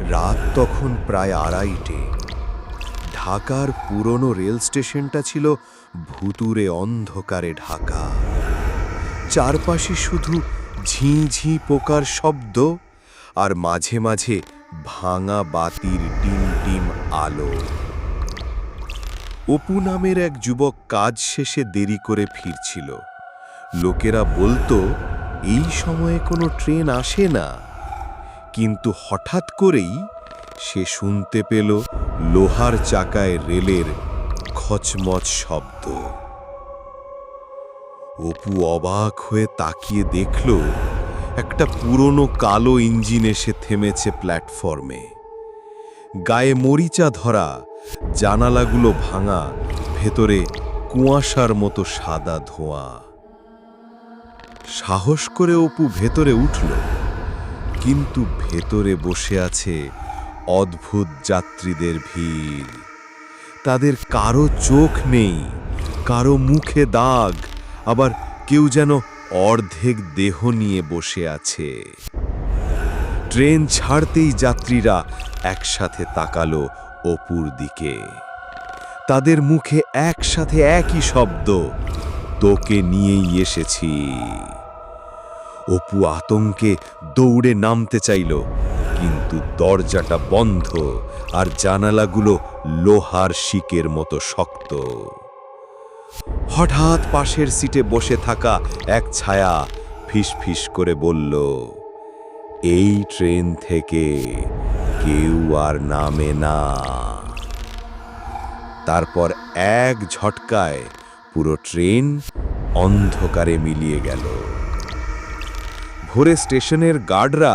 রাত তখন প্রায় আড়াইটে। ঢাকার পুরনো রেল স্টেশনটা ছিল ভুতুরে অন্ধকারে ঢাকা। চারপাশে শুধু ঝিঁ পোকার শব্দ আর মাঝে মাঝে ভাঙা বাতির টিম টিম আলো। অপু নামের এক যুবক কাজ শেষে দেরি করে ফিরছিল। লোকেরা বলতো, এই সময়ে কোনো ট্রেন আসে না। কিন্তু হঠাৎ করেই সে শুনতে পেল লোহার চাকায় রেলের খচমচ শব্দ। অপু অবাক হয়ে তাকিয়ে দেখল একটা পুরনো কালো ইঞ্জিন এসে থেমেছে প্ল্যাটফর্মে। গায়ে মরিচা ধরা, জানালাগুলো ভাঙা, ভেতরে কুয়াশার মতো সাদা ধোঁয়া। সাহস করে অপু ভেতরে উঠল। কিন্তু ভেতরে বসে আছে অদ্ভুত যাত্রীদের ভিড়। তাদের কারও চোখ নেই, কারও মুখে দাগ, আবার কেউ যেন অর্ধেক দেহ নিয়ে বসে আছে। ট্রেন ছাড়তেই যাত্রীরা একসাথে তাকালো অপুর দিকে। তাদের মুখে একসাথে একই শব্দ, তোকে নিয়েই এসেছি। অপু আতঙ্কে দৌড়ে নামতে চাইল, কিন্তু দরজাটা বন্ধ আর জানালাগুলো লোহার শিকের মতো শক্ত। হঠাৎ পাশের সিটে বসে থাকা এক ছায়া ফিসফিস করে বলল, এই ট্রেন থেকে কেউ আর নামে না। তারপর এক ঝটকায় পুরো ট্রেন অন্ধকারে মিলিয়ে গেল। ভোরে স্টেশনের গার্ডরা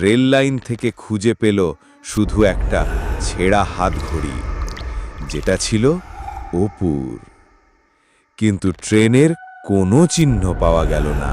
রেল লাইন থেকে খুঁজে পেল শুধু একটা ছেঁড়া হাত ঘড়ি, যেটা ছিল অপুর কিন্তু ট্রেনের কোনো চিহ্ন পাওয়া গেল না।